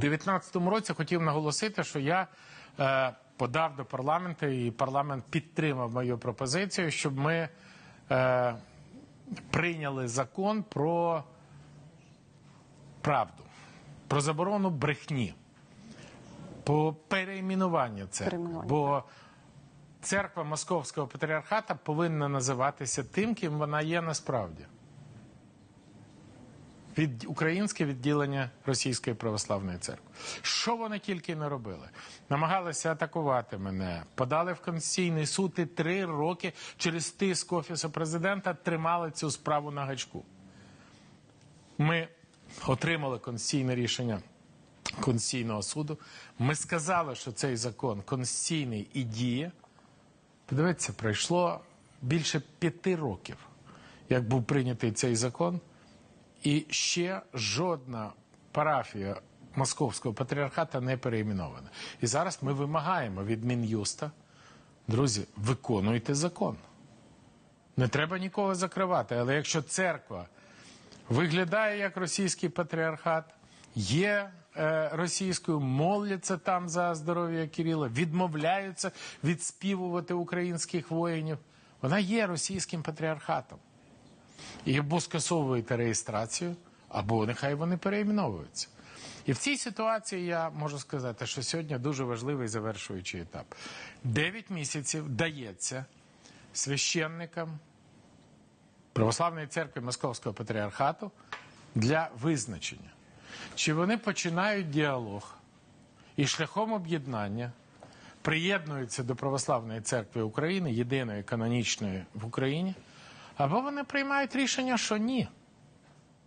У 2019 році хотів наголосити, що я е, подав до парламенту, і парламент підтримав мою пропозицію, щоб ми е, прийняли закон про правду, про заборону брехні, про переіменування церкви. Перейменування, Бо церква Московського патріархата повинна називатися тим, ким вона є насправді. Від українське відділення Російської православної церкви. Що вони тільки не робили? Намагалися атакувати мене, подали в Конституційний суд і три роки через тиск офісу президента тримали цю справу на гачку. Ми отримали конституційне рішення Конституційного суду. Ми сказали, що цей закон конституційний і діє. Подивіться, пройшло більше п'яти років, як був прийнятий цей закон, і ще жодна парафія Московського патріархата не переіменована. І зараз ми вимагаємо від Мін'юста, друзі, виконуйте закон. Не треба нікого закривати, але якщо церква виглядає як російський патріархат, є е, російською, моляться там за здоров'я Кирила, відмовляються відспівувати українських воїнів. Вона є російським патріархатом. І або скасовуєте реєстрацію, або нехай вони переіменовуються. І в цій ситуації я можу сказати, що сьогодні дуже важливий завершуючий етап. Дев'ять місяців дається священникам Православної церкви Московського патріархату для визначення, чи вони починають діалог і шляхом об'єднання приєднуються до Православної церкви України, єдиної канонічної в Україні, або вони приймають рішення, що ні.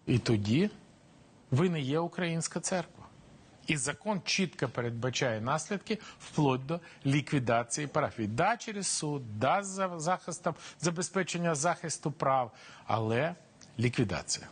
І тоді ви не є українська церква. І закон чітко передбачає наслідки вплоть до ліквідації парафій. Да, через суд, да, за захистом забезпечення захисту прав, але ліквідація.